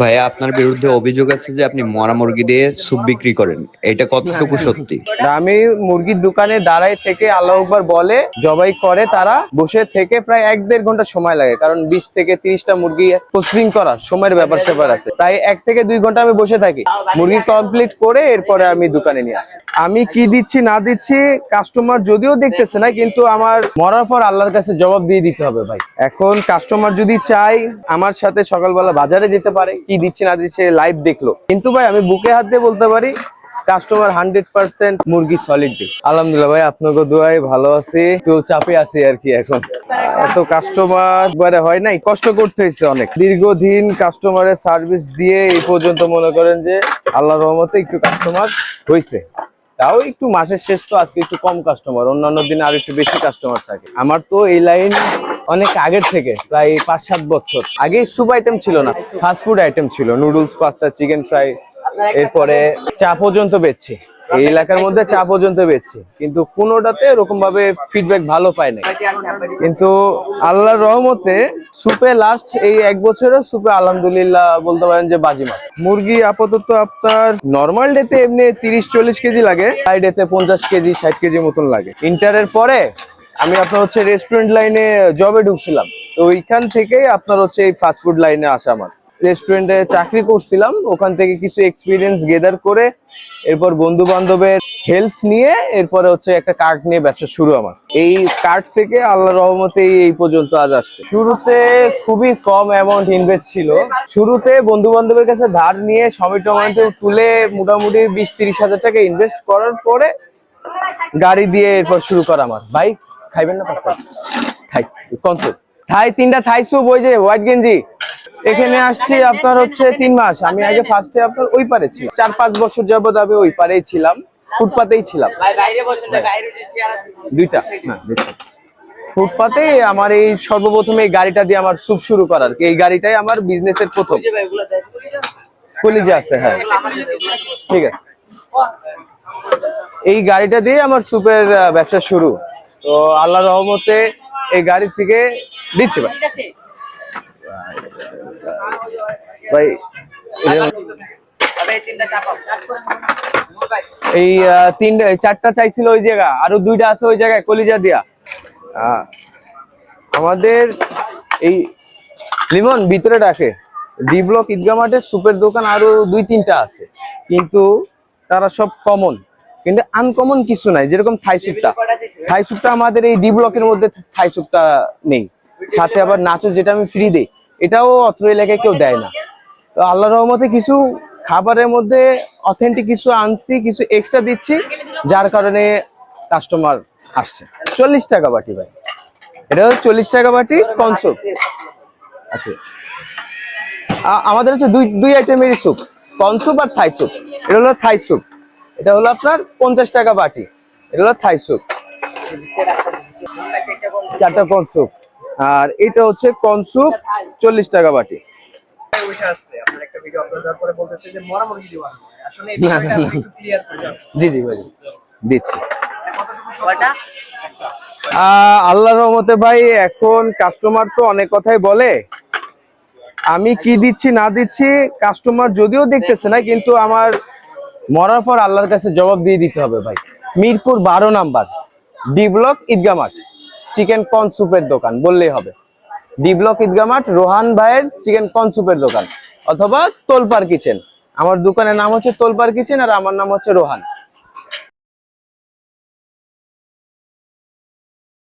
ভাইয়া, আপনার বিরুদ্ধে অভিযোগ আছে যে আপনি মরা মুরগি দিয়ে স্যুপ বিক্রি করেন। এটা কতটুকু সত্যি? আমি মুরগির দোকানে দাঁড়ায় থেকে আল্লাহ একবার বলে, জবাই করে তারা, বসে থেকে প্রায় এক দেড় ঘণ্টা সময় লাগে। কারণ বিশ থেকে তিরিশটা মুরগি প্রসেসিং করা, সময়ের ব্যাপার স্যাপার আছে। প্রায় এক থেকে দুই ঘণ্টা আমি বসে থাকি। মুরগি কমপ্লিট করে এরপরে আমি দোকানে নিয়ে আসি। আমি কি দিচ্ছি, না দিচ্ছি কাস্টমার যদিও দেখতেছে না, কিন্তু আমার মরার পর আল্লাহর কাছে জবাব দিয়ে দিতে হবে ভাই। এখন কাস্টমার যদি চাই আমার সাথে সকালবেলা বাজারে যেতে পারে। কি দিচ্ছে না দিচ্ছে লাইভ দেখল। কিন্তু ভাই, আমি বুকে হাত দিয়ে বলতে পারি কাস্টমার হান্ড্রেড পার্সেন্ট মুরগি সলিড আলহামদুলিল্লাহ ভাই, আপনাকে দোয়াই ভালো আছি, তো চাপে আছি আর কি এখন। এত কাস্টমার বারে হয় নাই, কষ্ট করতে হয়েছে অনেক। দীর্ঘদিন কাস্টমারের সার্ভিস দিয়ে এই পর্যন্ত মনে করেন যে আল্লাহ রহমতে একটু কাস্টমার হয়েছে। তাও একটু মাসের শেষ তো, আজকে একটু কম কাস্টমার অন্যান্য দিনে আর একটু বেশি কাস্টমার থাকে। আমার তো এই লাইন অনেক আগের থেকে, প্রায় পাঁচ সাত বছর। আগে স্যুপ আইটেম ছিল না ফাস্ট ফুড আইটেম ছিল নুডলস পাস্তা চিকেন ফ্রাই এরপরে চা পর্যন্ত বেচছি। এই এলাকার মধ্যে চা পর্যন্ত বেচছি, কিন্তু কোনোটাতে এরকম ভাবে ফিডব্যাক ভালো পাই নাই। কিন্তু আল্লাহর রহমতে সুপে লাস্ট এই এক বছরে সুপে আলহামদুলিল্লাহ বলতে পারেন যে বাজিমাত। মুরগি আপাতত আপনার নর্মাল ডেতে এমনি তিরিশ চল্লিশ কেজি লাগে হাই ডেতে পঞ্চাশ কেজি, ষাট কেজি মতন লাগে। ইন্টারের পরে আমি আপনার হচ্ছে রেস্টুরেন্ট লাইনে জবে ঢুকছিলাম। তো ওইখান থেকেই আপনার হচ্ছে এই ফাস্টফুড লাইনে আসা আমার। রেস্টুরেন্টে চাকরি করছিলাম, ওখান থেকে কিছু এক্সপিরিয়েন্স গেদার করে এরপর বন্ধু বান্ধবের হেল্প নিয়ে এরপরে হচ্ছে একটা কার্ড নিয়ে ব্যবসা শুরু আমার। এই কার্ড থেকে আল্লাহ রহমতে এই পর্যন্ত আজ আসছে। শুরুতে খুবই কম অ্যামাউন্ট ইনভেস্ট ছিল। শুরুতে বন্ধু বান্ধবের কাছে ধার নিয়ে সময় টমেটো তুলে মোটামুটি বিশ তিরিশ হাজার টাকা ইনভেস্ট করার পরে গাড়ি দিয়ে এরপর শুরু করা আমার। ভাই খাইবেন না? পাঁচটা থাইস কনসুপ থাই তিনটা থাই স্যুপ ওই যে হোয়াইট গেঞ্জি। এখানে আসছি আপনার হচ্ছে তিন মাস। আমি আগে ফার্স্টে আপনার ওই পারে ছিলাম। চার পাঁচ বছর যাবত আমি ওই পারেই ছিলাম। ফুটপাতেই ছিলাম। দুইটা। ফুটপাতে আমার এই সর্বপ্রথম এই গাড়িটা দিয়ে আমার সুপ শুরু করার। এই গাড়িটাই আমার বিজনেসের প্রথম। কলিজে? আছে হ্যাঁ। ঠিক আছে। এই গাড়িটা দিয়ে আমার সুপের ব্যবসা শুরু। তো আল্লাহ রহমতে এই গাড়ি থেকে দিচ্ছি ভাই। ভাই, এই তিনটা চারটা চাইছিল ওই জায়গা, আরও দুইটা আছে ওই জায়গায়, কলিজা দিয়া। আমাদের এই লিমন ভিতরে রাখে ডি ব্লক ঈদগা মাঠে সুপের দোকান আরও দুই তিনটা আছে। কিন্তু তারা সব কমন কিন্তু আনকমন কিছু নাই, যেরকম থাই স্যুপটা থাই স্যুপটা আমাদের এই ডি ব্লকের মধ্যে থাই স্যুপটা নেই। সাথে আবার নাচো যেটা আমি ফ্রি দেই, এটাও অত্র এলাকায় কেউ দেয় না। তো আল্লাহ রহমতে কিছু খাবারের মধ্যে অথেন্টিক কিছু আনছি, কিছু এক্সট্রা দিচ্ছি, যার কারণে কাস্টমার আসছে। চল্লিশ টাকা বাটি ভাই। এটা চল্লিশ টাকা বাটি কনসুপ আচ্ছা। আমাদের হচ্ছে দুই দুই আইটেমেরই স্যুপ কনসুপ আর থাই স্যুপ এটা হলো থাই স্যুপ এটা হলো আপনার পঞ্চাশ টাকা বাটি। এটা হলো থাই স্যুপ। চারটা কনসুপ আর এটা হচ্ছে কনসুপ চল্লিশ টাকা বাটি। জি জি ভাই। দিচ্ছি। আহ, আল্লাহর রহমতে ভাই এখন কাস্টমার তো অনেক কথাই বলে। আমি কি দিচ্ছি না দিচ্ছি কাস্টমার যদিও দেখতেছে না কিন্তু আমার মরার পর আল্লাহর কাছে জবাব দিয়ে দিতে হবে ভাই। মিরপুর বারো নাম্বার ডি ব্লক ঈদগা মাঠ, চিকেন কর্ন স্যুপের দোকান, বললেই হবে। ডি ব্লক ঈদগা মাঠ, রোহান ভাইয়ের চিকেন কর্ন স্যুপের দোকান, অথবা তোলপার কিচেন। আমার দোকানের নাম হচ্ছে তোলপার কিচেন আর আমার নাম হচ্ছে রোহান।